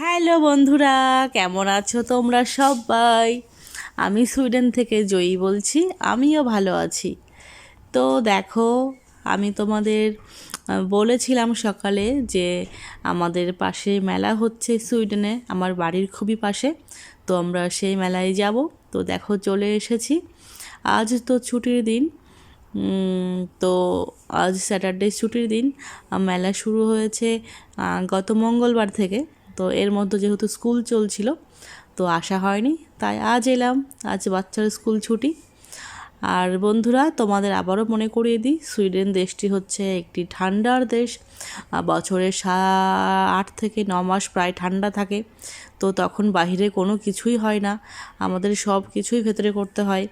Hello বন্ধুরা, কেমন আছো তোমরা সবাই? আমি সুইডেন থেকে জয়ী বলছি, আমিও ভালো আছি। তো দেখো, আমি তোমাদের বলেছিলাম সকালে যে আমাদের পাশে মেলা হচ্ছে সুইডেনে, আমার বাড়ির খুবই পাশে, তো আমরা সেই মেলায় যাব। তো দেখো, চলে এসেছি। আজ তো ছুটির দিন তো আজ স্যাটারডে ছুটির দিন মেলা শুরু হয়েছে গত মঙ্গলবার থেকে। তো এর মধ্যে যেহেতু স্কুল চলছিল তো আসা হয়নি তাই আজ এলাম। আজ বাচ্চার স্কুল ছুটি। আর বন্ধুরা তোমাদের আবারও মনে করিয়ে দিই সুইডেন দেশটি হচ্ছে একটি ঠান্ডার দেশ। আহ, বছরের সা আট থেকে ন মাস প্রায় ঠান্ডা থাকে। তো তখন বাইরে কোনো কিছুই হয় না। আমাদের সব কিছুই ভেতরে করতে হয়।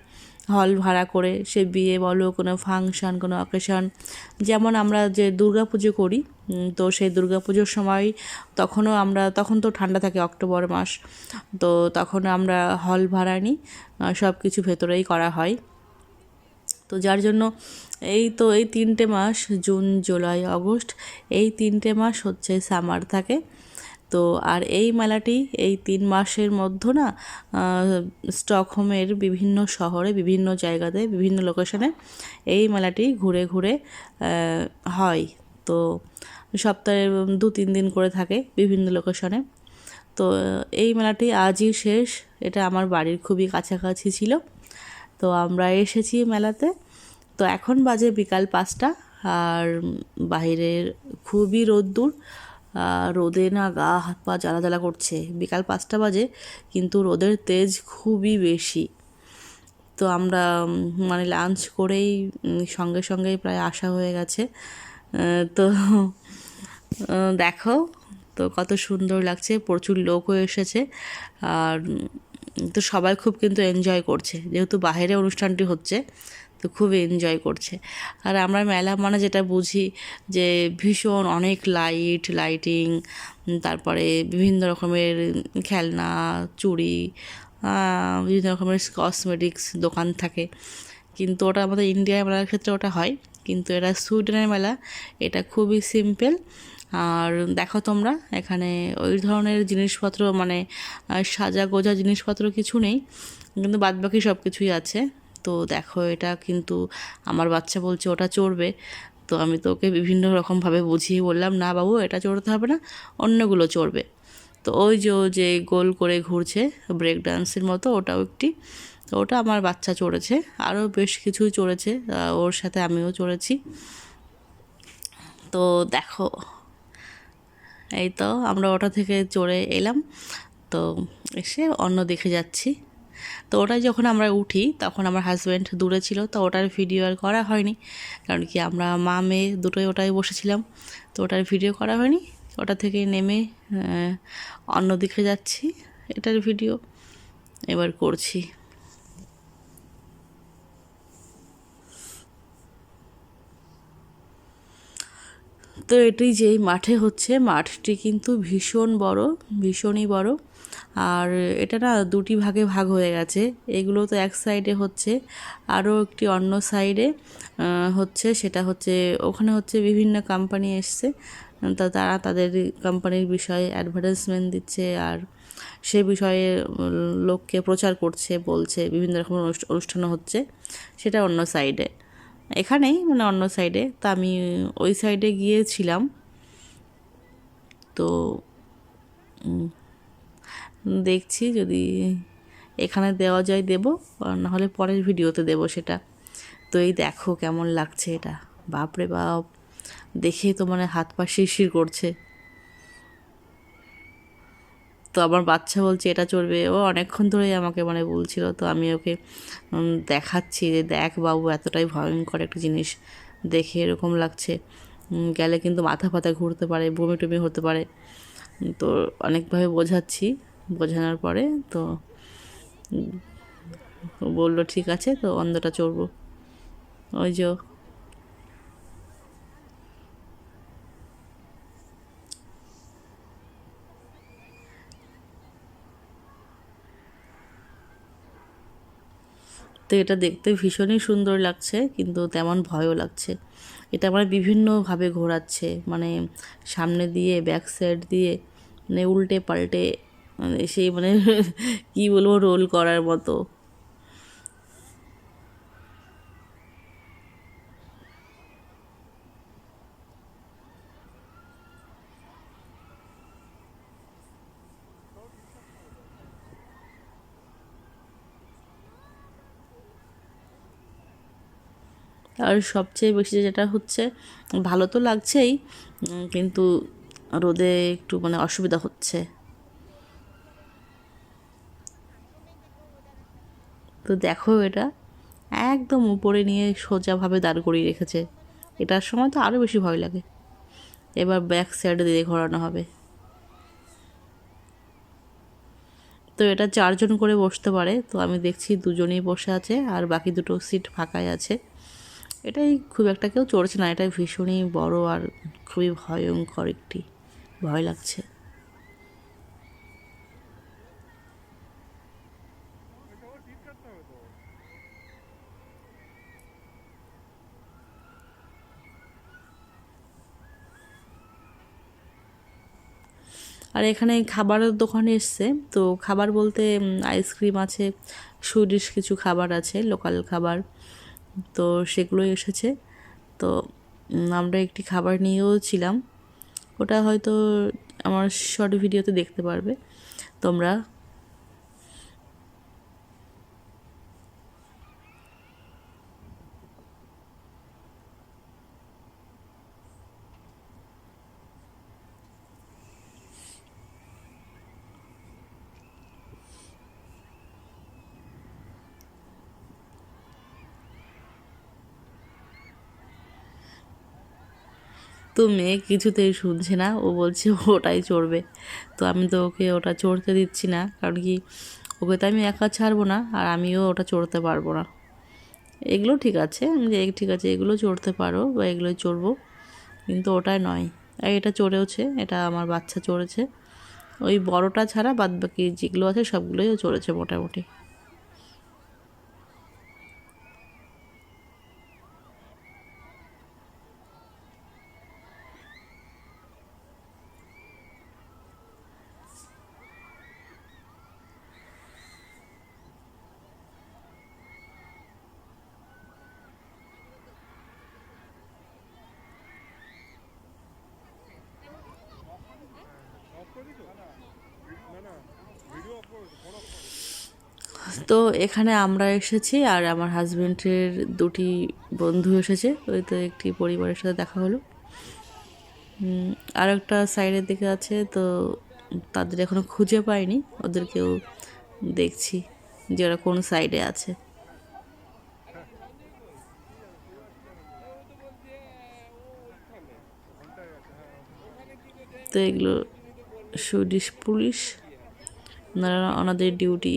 হল ভাড়া করে সে বিয়ে বলো, কোনো ফাংশন কোনো অকেশন যেমন আমরা যে দুর্গা পুজো করি তো সেই দুর্গা পুজোর সময় তখনও আমরা, তখন তো ঠান্ডা থাকে অক্টোবর মাস, তো তখন আমরা হল ভাড়া নিই সব কিছু ভেতরেই করা হয়। তো যার জন্য এই তো এই তিনটে মাস, জুন, জুলাই আগস্ট এই তিনটে মাস হচ্ছে সামার থাকে। তো আর এই মেলাটি এই তিন মাসের মধ্যে না স্টকহোমের বিভিন্ন শহরে, বিভিন্ন জায়গাতে, বিভিন্ন লোকেশনে এই মেলাটি ঘুরে ঘুরে হয়। তো সপ্তাহে দু তিন দিন করে থাকে বিভিন্ন লোকেশনে তো এই মেলাটি আজই শেষ, এটা আমার বাড়ির খুবই কাছাকাছি ছিল। তো আমরা এসেছি মেলাতে। তো এখন বাজে বিকাল পাঁচটা, আর বাইরের খুবই রোদ্দুর। রোদে না গা, হাত পা জ্বালা জ্বালা করছে। বিকাল পাঁচটা বাজে, কিন্তু রোদের তেজ খুবই বেশি। তো আমরা মানে লাঞ্চ করেই সঙ্গে সঙ্গেই প্রায় আসা হয়ে গেছে। তো দেখো, তো কত সুন্দর লাগছে, প্রচুর লোকও এসেছে। আর তো সবাই খুব কিন্তু এনজয় করছে। যেহেতু বাইরে অনুষ্ঠানটি হচ্ছে তো খুব এনজয় করছে। আর আমরা মেলা মানে যেটা বুঝি যে ভীষণ অনেক লাইট লাইটিং তারপরে বিভিন্ন রকমের খেলনা, চুড়ি বিভিন্ন রকমের কসমেটিক্স দোকান থাকে। কিন্তু ওটা আমাদের ইন্ডিয়ার মেলার ক্ষেত্রে ওটা হয়। কিন্তু এটা সুইডেনের মেলা, এটা খুবই সিম্পল আর দেখো তোমরা, এখানে ওই ধরনের জিনিসপত্র মানে সাজা গোজা জিনিসপত্র কিছু নেই। কিন্তু বাদবাকি সব কিছুই আছে। তো দেখো এটা কিন্তু আমার বাচ্চা বলছে ওটা চড়বে। তো আমি তো ওকে বিভিন্ন রকমভাবে বুঝিয়ে বললাম, না বাবু, এটা চড়তে হবে না, অন্যগুলো চড়বে। তো ওই যে ও যে গোল করে ঘুরছে ব্রেক ডান্সের মতো, ওটাও একটি। তো ওটা আমার বাচ্চা চড়েছে, আরও বেশ কিছুই চড়েছে ওর সাথে আমিও চড়েছি। তো দেখো, এই তো আমরা ওটা থেকে চড়ে এলাম। তো এসে অন্য দেখে যাচ্ছি। তো ওটাই যখন আমরা উঠি তখন আমার হাজব্যান্ড দূরে ছিল তো ওটার ভিডিও আর করা হয়নি। কারণ কি আমরা মা মেয়ে দুটোই ওটাই বসেছিলাম তো ওটার ভিডিও করা হয়নি। ওটা থেকে নেমে আহ, অন্য দিকে যাচ্ছি এটার ভিডিও এবার করছি। তো এটি যেই মাঠে হচ্ছে মাঠটি কিন্তু ভীষণ বড় ভীষণই বড়। আর এটা না দুটি ভাগে ভাগ হয়ে গেছে। এগুলো তো এক সাইডে হচ্ছে। আরও একটি অন্য সাইডে হচ্ছে, সেটা হচ্ছে, ওখানে হচ্ছে বিভিন্ন কোম্পানি এসছে। তা তারা তাদের কোম্পানির বিষয়ে অ্যাডভার্টাইজমেন্ট দিচ্ছে আর সে বিষয়ে লোককে প্রচার করছে, বলছে, বিভিন্ন রকম অনুষ্ঠা- অনুষ্ঠানও হচ্ছে। সেটা অন্য সাইডে এখানেই মানে অন্য সাইডে তা আমি ওই সাইডে গিয়েছিলাম। তো দেখছি যদি এখানে দেওয়া যায় দেব, আর নাহলে পরের ভিডিওতে দেব সেটা। তো এই দেখো কেমন লাগছে এটা। বাপরে বাপ দেখে তো মানে হাত পা শিরশির করছে। তো আমার বাচ্চা বলছে, এটা চড়বে। ও অনেকক্ষণ ধরেই আমাকে মানে বলছিল, তো আমি ওকে দেখাচ্ছি যে দেখ বাবু, এতটাই ভয়ঙ্কর একটা জিনিস। দেখে এরকম লাগছে। গেলে কিন্তু মাথা ফাথা ঘুরতে পারে, বমি টমি হতে পারে। তো অনেকভাবে বোঝাচ্ছি। বোঝানোর পরে তো বলল, ঠিক আছে, তো অন্ধটা চড়বো। ওই যে তো এটা দেখতে ভীষণই সুন্দর লাগছে, কিন্তু তেমন ভয়ও লাগছে। এটা আমার বিভিন্নভাবে ঘোরাচ্ছে মানে সামনে দিয়ে, ব্যাক সাইড দিয়ে মানে উল্টে পাল্টে সেই মানে কি বলব রোল করার মতো। আর সবচেয়ে বেশি যেটা হচ্ছে, ভালো তো লাগছেই কিন্তু রোদে একটু মানে অসুবিধা হচ্ছে। তো দেখো এটা। একদম উপরে নিয়ে সোজাভাবে দাঁড় করিয়ে রেখেছে। এটার সময় তো আরও বেশি ভয় লাগে। এবার ব্যাক সাইডে দিয়ে ঘোরানো হবে। তো এটা চারজন করে বসতে পারে। তো আমি দেখছি দুজনেই বসে আছে আর বাকি দুটো সিট ফাঁকাই আছে। এটাই খুব একটা কেউ চড়ছে না। এটা ভীষণই বড় আর খুবই ভয়ঙ্কর একটি। ভয় লাগছে। এখানে খাবারের দোকান এসছে। তো খাবার বলতে আইসক্রিম আছে, সুইডিশ কিছু খাবার আছে, লোকাল খাবার। তো সেগুলো এসেছে। তো আমরা একটি খাবার নিয়েও ছিলাম। ওটা হয়তো আমার শর্ট ভিডিওতে দেখতে পারবে। তোমরা তো মেয়ে কিছুতেই শুনছে না। ও বলছে, ওটাই চড়বে। তো আমি তো ওকে ওটা চড়তে দিচ্ছি না, কারণ কি ওকে তো আমি একা ছাড়বো না, আর আমিও ওটা চড়তে পারব না। এগুলো ঠিক আছে যে ঠিক আছে, এগুলো চড়তে পারো বা এগুলো চড়বো, কিন্তু ওটাই নয়। আর এটা চড়েওছে, এটা আমার বাচ্চা চড়েছে। ওই বড়টা ছাড়া বাদ বাকি যেগুলো আছে, সবগুলোই চড়েছে মোটামুটি। তো এখানে আমরা এসেছি আর আমার হাজবেন্ডের দুটি বন্ধু এসেছে, ওই তো একটি পরিবারের সাথে দেখা হলো। আর একটা সাইডের দিকে আছে, তো তাদের এখনও খুঁজে পাইনি, ওদেরকেও দেখছি যে ওরা কোন সাইডে আছে। তো এগুলো সুইডিশ পুলিশ, ওনারা, ওনাদের ডিউটি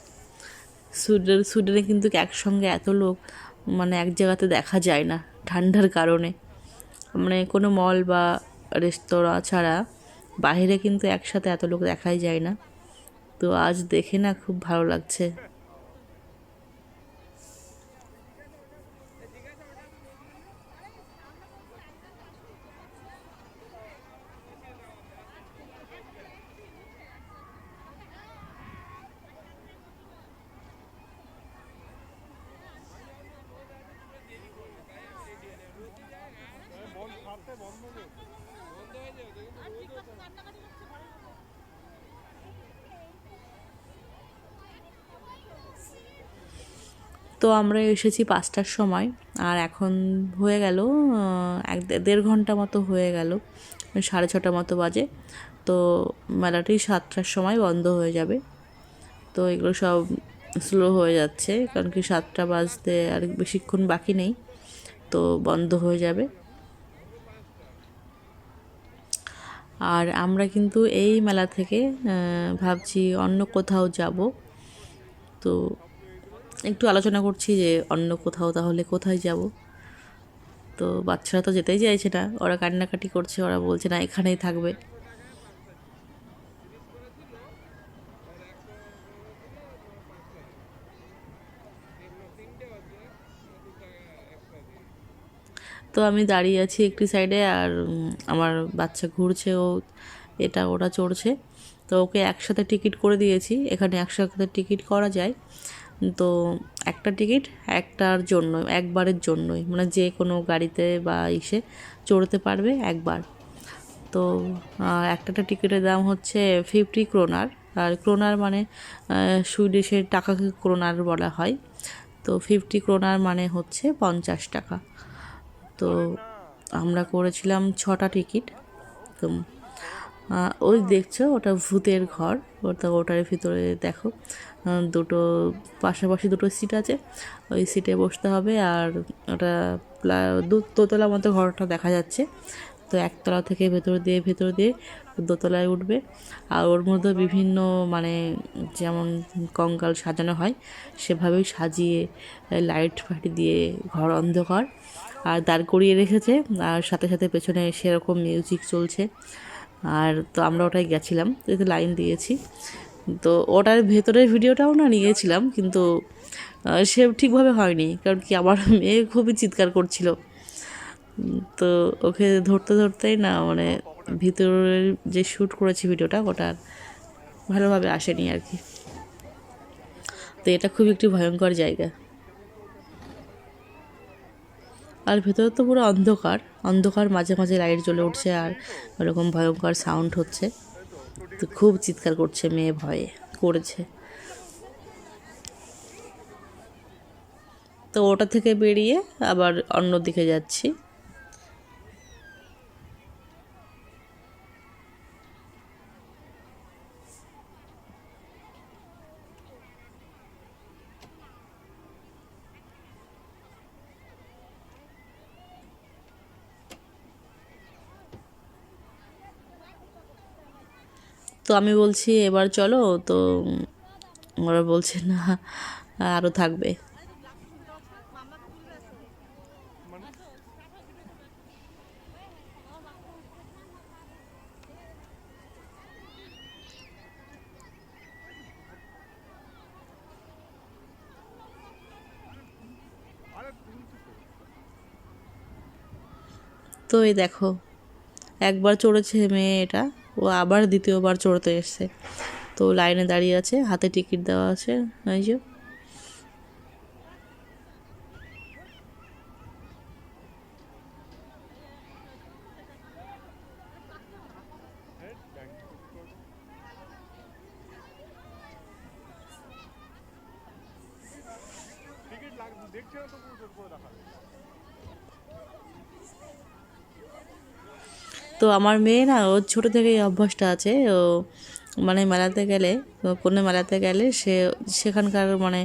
সুইডেন সুইডেনে কিন্তু একসঙ্গে এত লোক মানে এক জায়গাতে দেখা যায় না, ঠান্ডার কারণে। মানে কোনো মল বা রেস্তোরাঁ ছাড়া বাইরে কিন্তু একসাথে এত লোক দেখাই যায় না। তো আজ দেখে না খুব ভালো লাগছে। তো আমরা এসেছি পাঁচটার সময় আর এখন হয়ে গেল এক দেড় ঘণ্টা মতো হয়ে গেল সাড়ে ছটা মতো বাজে। তো মেলাটি সাতটার সময় বন্ধ হয়ে যাবে। তো এগুলো সব স্লো হয়ে যাচ্ছে কারণ কি সাতটা বাজতে আর বেশিক্ষণ বাকি নেই। তো বন্ধ হয়ে যাবে। আর আমরা কিন্তু এই মেলা থেকে ভাবছি অন্য কোথাও যাব। তো একটু আলোচনা করছি যে অন্য কোথাও তাহলে কোথায় যাব। তো বাচ্চারা তো যেতেই চাইছে না, ওরা কান্নাকাটি করছে, ওরা বলছে না এখানেই থাকবে। তো আমি দাঁড়িয়ে আছি একটি সাইডে আর আমার বাচ্চা ঘুরছে ও এটা ওটা চড়ছে। তো ওকে একসাথে টিকিট করে দিয়েছি। এখানে একসাথে টিকিট করা যায়। তো একটা টিকিট একটার জন্য, একবারের জন্যই। মানে যে কোনো গাড়িতে বা ইসে চড়তে পারবে একবার। তো একটা টিকিটের দাম হচ্ছে ফিফটি ক্রোনার আর ক্রোনার মানে সুইডিশের টাকাকে ক্রোনার বলা হয়। তো ফিফটি ক্রোনার মানে হচ্ছে পঞ্চাশ টাকা। তো আমরা করেছিলাম ছটা টিকিট। তো ওই দেখছ ওটা ভূতের ঘর। ওটা ওটার ভিতরে দেখো দুটো পাশাপাশি দুটো সিট আছে। ওই সিটে বসতে হবে আর ওটা দু, দোতলা মতো ঘরটা দেখা যাচ্ছে। তো একতলা থেকে ভেতর দিয়ে ভেতর দিয়ে দোতলায় উঠবে। আর ওর মধ্যে বিভিন্ন মানে যেমন কঙ্কাল সাজানো হয়, সেভাবেই সাজিয়ে লাইট ফাইট দিয়ে ঘর অন্ধকার। আর দাঁড় করিয়ে রেখেছে, আর সাথে সাথে পেছনে সেরকম মিউজিক চলছে। আর তো আমরা ওটাই গেছিলাম এতে লাইন দিয়েছি। তো ওটার ভেতরের ভিডিওটাও না নিয়েছিলাম, কিন্তু সে ঠিকভাবে হয়নি, কারণ কি আমার মেয়ে খুবই চিৎকার করছিল। তো ওকে ধরতে ধরতেই না মানে ভিতরের যে শ্যুট করেছি ভিডিওটা, ওটা আর ভালোভাবে আসেনি আর কি। তো এটা খুব একটি ভয়ঙ্কর জায়গা। আর ভেতরে তো পুরো অন্ধকার অন্ধকার, মাঝে মাঝে লাইট জ্বলে উঠছে আর ওরকম ভয়ঙ্কর সাউন্ড হচ্ছে। তো খুব চিৎকার করছে মেয়ে ভয়ে, করেছে। তো ওটা থেকে বেরিয়ে আবার অন্য দিকে যাচ্ছি। তো আমি বলছি, এবার চলো। তো ওরা বলছে, না আরও থাকবে। তো এই দেখো, একবার চড়েছে মেয়ে এটা। ও আবার দ্বিতীয়বার চড়তে এসছে। তো লাইনে দাঁড়িয়ে আছে, হাতে টিকিট দেওয়া আছে এই যে তো আমার মেয়ে না, ওর ছোটো থেকেই অভ্যাসটা আছে। ও মানে মেলাতে গেলে ও কোনো মেলাতে গেলে সে, সেখানকার মানে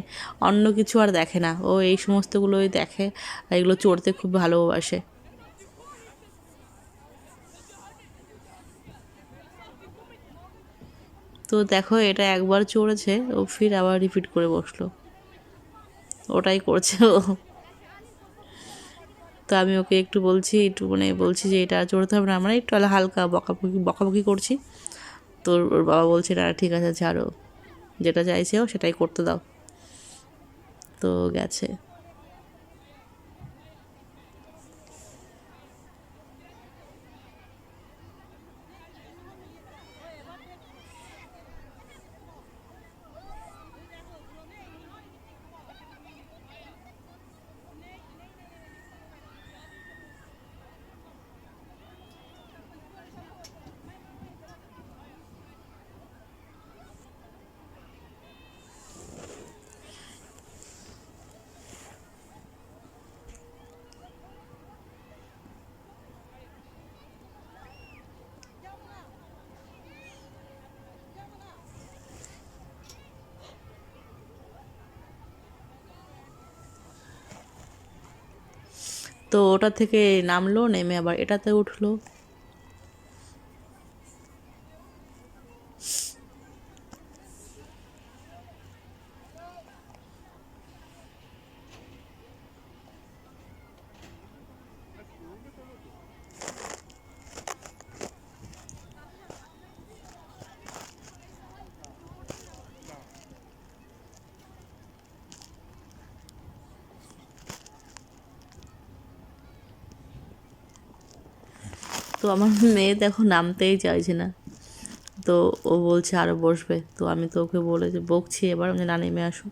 অন্য কিছু আর দেখে না। ও এই সমস্তগুলোই দেখে এগুলো চড়তে খুব ভালোবাসে। তো দেখো, এটা একবার চড়েছে, ও ফির আবার রিপিট করে বসল। ওটাই করছে ও। তো আমি ওকে একটু বলছি, একটু মানে বলছি যে এটা চড়তে হবে না। আমরা একটু হালকা বকাবকি বকাবকি করছি। তো ওর বাবা বলছে, না ঠিক আছে ছাড়ো যেটা চাইছে ও সেটাই করতে দাও। তো গেছে। তো ওটা থেকে নামলো নেমে আবার এটাতে উঠল। আমার মেয়ে দেখো নামতেই চাইছে না। তো ও বলছে আরও বসবে। তো আমি তো ওকে বলে যে, বকছি এবার। আমি না, নেমে আসো।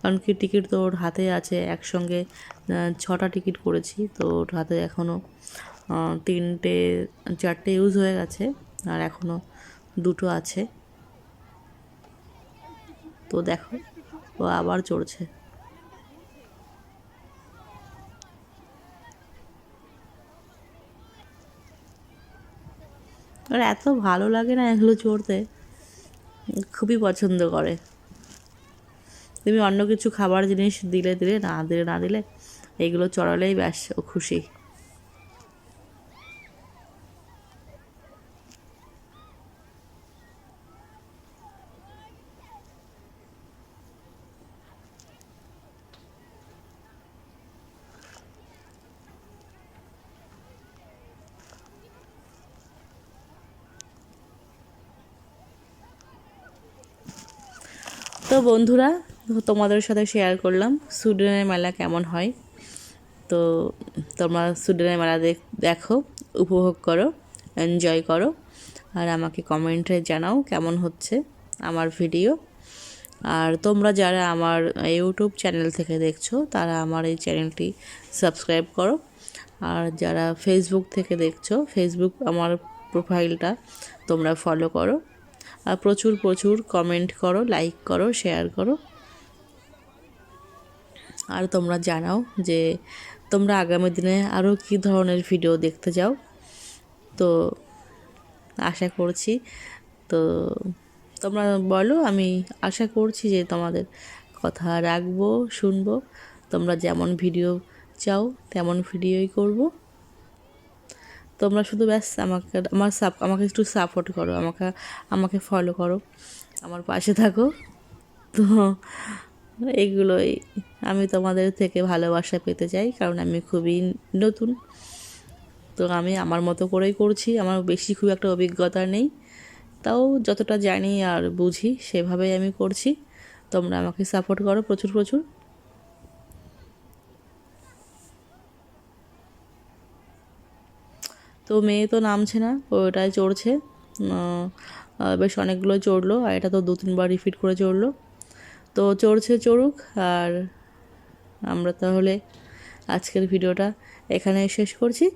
কারণ কি, টিকিট তো ওর হাতে আছে। একসঙ্গে ছটা টিকিট করেছি। তো ওর হাতে এখনও তিনটে, চারটে ইউজ হয়ে গেছে। আর এখনও দুটো আছে। তো দেখো, ও আবার চড়ছে। আর এত ভালো লাগে না এগুলো চড়তে। খুবই পছন্দ করে। তুমি অন্য কিছু খাবার জিনিস দিলে দিলে না দিলে না দিলে এগুলো চড়ালেই ব্যাস, ও খুশি। তো বন্ধুরা, তোমাদের সাথে শেয়ার করলাম সুইডেনের মেলা কেমন হয়। তো তোমরা সুইডেনের মেলা দেখ- উপভোগ করো এনজয় করো, আর আমাকে কমেন্টে জানাও কেমন হচ্ছে আমার ভিডিও আর তোমরা যারা আমার ইউটিউব চ্যানেল থেকে দেখছ, তারা আমার এই চ্যানেলটি সাবস্ক্রাইব করো। আর যারা ফেসবুক থেকে দেখছ ফেসবুক আমার প্রোফাইলটা তোমরা ফলো করো। প্রচুর প্রচুর কমেন্ট করো লাইক করো শেয়ার করো। আর তোমরা জানাও যে তোমরা আগামী দিনে আরও কী ধরনের ভিডিও দেখতে চাও। তো আশা করছি, তো তোমরা বলো, আমি আশা করছি যে তোমাদের কথা রাখব, শুনব। তোমরা যেমন ভিডিও চাও, তেমন ভিডিওই করব। তোমরা শুধু ব্যাস, আমাকে, আমার সাপ, আমাকে একটু সাপোর্ট করো, আমাকে আমাকে ফলো করো, আমার পাশে থাকো। তো এগুলোই আমি তোমাদের থেকে ভালোবাসা পেতে চাই, কারণ আমি খুবই নতুন। তো আমি আমার মতো করেই করছি, আমার বেশি খুব একটা অভিজ্ঞতা নেই। তাও যতটা জানি আর বুঝি, সেভাবেই আমি করছি। তোমরা আমাকে সাপোর্ট করো প্রচুর প্রচুর। তো মেয়ে তো নামছে না, ওটাই চড়ছে। বেশ অনেকগুলো চড়লো, আর এটা তো দু তিনবার রিপিট করে চড়লো। তো চড়ছে চড়ুক, আর আমরা তাহলে আজকের ভিডিওটা এখানে শেষ করছি।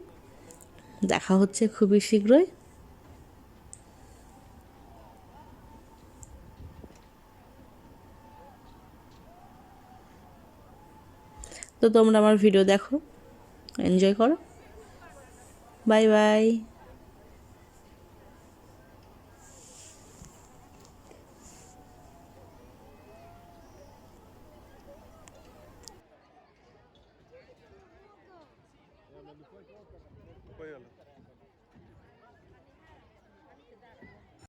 দেখা হচ্ছে খুবই শীঘ্রই। তো তোমরা আমার ভিডিও দেখো এনজয় করো। Bye bye